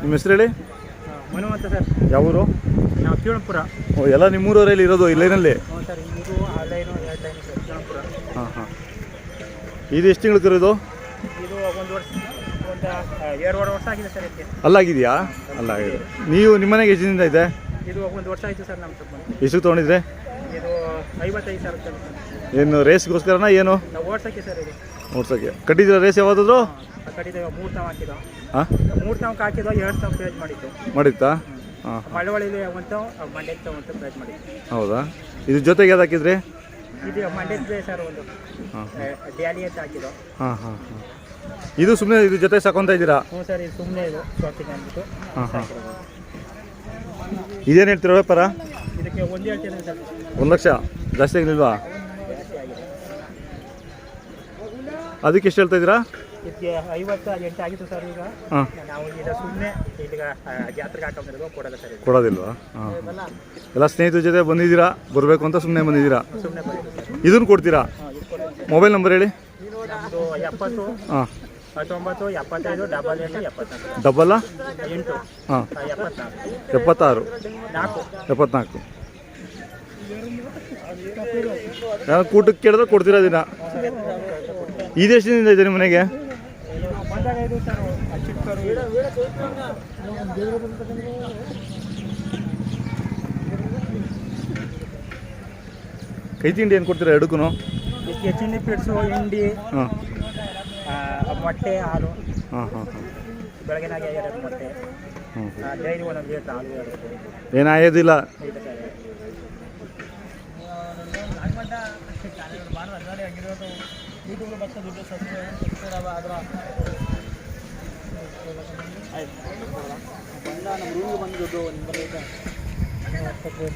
ನಿಮ್ಮ ಹೆಸರು ಹೇಳಿ? ಮನು ಅಂತ ಸರ್. ಯಾವ ಊರು ನಾವು ಓ ಎಲ್ಲ ನಿಮ್ಮೂರವರಲ್ಲಿ ಇರೋದು ಇಲ್ಲೇನಲ್ಲಿ ಲೈನಲ್ಲಿ? ಹ್ಞೂ ಸರ್ ಇದು ಆ ಲೈನು ಎರಡು ಲೈನು ಸರ್ ಕಿವಣಪುರ ಹಾಂ ಹಾಂ. ಇದು ಎಷ್ಟು ತಿಂಗಳು ಕರೋದು ಇದು? ಒಂದು ವರ್ಷ ಒಂದು ಎರಡೂವರೆ ವರ್ಷ ಆಗಿದೆ ಸರ್ ಇದಕ್ಕೆ. ಅಲ್ಲಾಗಿದೆಯಾ? ಅಲ್ಲ ನೀವು ನಿಮ್ಮ ಮನೆಗೆ ಎಷ್ಟು ದಿನದಿಂದ ಇದೆ? ಇದು ಒಂದು ವರ್ಷ ಆಯಿತು ಸರ್ ನಮ್ಮ ಎಷ್ಟು ತೊಗೊಂಡಿದ್ರೆ? ಇದು ಐವತ್ತೈದು ಸಾವಿರ ಸರ್. ಏನು ರೇಸ್ಗೋಸ್ಕರನ ಏನು? ನಾವು ಓಡ್ಸೋಕ್ಕೆ ಸರ್ ಇದು. ಓಡ್ಸೋಕ್ಕೆ ಕಟ್ಟಿದ್ದೀರಾ ರೇಸ್ ಯಾವ್ದಾದ್ರು ಕಟ್ಟಿದ್ದೇವೆ ಮೂರು ತಾವು ಹಾಕಿದ್ದು. ಹಾಂ ಮೂರು ತಾವು ಹಾಕಿದ್ದು ಎರಡು ತಾವು ಮಾಡಿತ್ತು? ಮಾಡಿತ್ತಾ ಹಾಂ ಮಳವಳ್ಳಿಲಿ ಒಂದು ಮಂಡ್ಯ ಹೌದಾ? ಇದು ಜೊತೆಗೆ ಯಾವ್ದು ಹಾಕಿದ್ರಿ? ಇದು ಮಂಡ್ಯದ್ದೇ ಸರ್ ಒಂದು ಹಾಂ ಡ್ಯಾಲಿ ಅಂತ ಹಾಕಿದ್ದು. ಹಾಂ ಹಾಂ ಹಾಂ ಇದು ಸುಮ್ಮನೆ ಇದು ಜೊತೆ ಸಾಕೊಂತ ಇದ್ದೀರಾ? ಹ್ಞೂ ಸರ್ ಇದು ಸುಮ್ಮನೆ ಇದು ಶಾಪಿಂಗ್ ಅಂದ್ಬಿಟ್ಟು ಹಾಂ ಹಾಂ. ಇದೇನು ಹೇಳ್ತೀರಾ ವ್ಯಾಪಾರ? ಇದಕ್ಕೆ ಒಂದು ಹೇಳ್ತೇನೆ ಸರ್. ಒಂದು ಲಕ್ಷ? ಜಾಸ್ತಿ ಆಗಿಲ್ವಾ ಅದಕ್ಕೆ ಎಷ್ಟು ಹೇಳ್ತಾ ಇದ್ದೀರಾ? ಇದಕ್ಕೆ ಐವತ್ತು ಎಂಟು ಆಗಿತ್ತು ಸರ್ ಈಗ. ಹಾಂ. ನಾವು ಈಗ ಸುಮ್ಮನೆ ಈಗ ಜಾತ್ರೆಗೆ ಹಾಕೊಂಡಿರೋ ಕೊಡಲ್ಲ ಸರ್ ಕೊಡೋದಿಲ್ವಾ? ಹಾಂ. ಎಲ್ಲ ಸ್ನೇಹಿತರ ಜೊತೆ ಬಂದಿದ್ದೀರಾ? ಬರಬೇಕು ಅಂತ ಸುಮ್ಮನೆ ಬಂದಿದ್ದೀರಾ? ಸುಮ್ಮನೆ ಇದನ್ನು ಕೊಡ್ತೀರಾ? ಮೊಬೈಲ್ ನಂಬರ್ ಹೇಳಿ. ನಮ್ಮದು ಎಪ್ಪತ್ತು ಹಾಂ. ಹತ್ತೊಂಬತ್ತು ಎಪ್ಪತ್ತೈದು ಡಬಲ್ ಎಂಟು ಎಪ್ಪತ್ನಾಲ್ಕು. ಡಬ್ಬಲ್ಲ ಎಂಟು. ಹಾಂ. ಎಪ್ಪತ್ನಾಲ್ಕು. ಎಪ್ಪತ್ತಾರು. ನಾಲ್ಕು. ಎಪ್ಪತ್ನಾಲ್ಕು. ನಾನು ಕೂಟಕ್ಕೆ ಕೇಳಿದ್ರೆ ಕೊಡ್ತೀರಾ ದಿನ? ಇದೆಷ್ಟು ದಿನದಿಂದ ಇದೆ ನಿಮ್ಮ ಮನೆಗೆ? ಬಂದಾಗ ಇದು ಸರ್ ಚಿಕ್ಕರು. ಕೈ ತಿಂಡಿ ಏನು ಕೊಡ್ತೀರಾ ಎರಡಕ್ಕೂ ಇದಕ್ಕೆ ಚಿನ್ನಿ ಪಿಡ್ಸು ಹಿಂಡಿ ಹಾಂ. ಮೊಟ್ಟೆ ಹಾಲು. ಹಾಂ ಹಾಂ ಹಾಂ. ಬೆಳಗಿನಾಗೆ ಎರಡು ಮೊಟ್ಟೆ. ಡೈರಿ ಒಂದೊಂದು ಲೀಟ್ರ್ ಹಾಲು ಎರಡು ಏನಾಗೋದಿಲ್ಲ ಇದೆ ಸರ್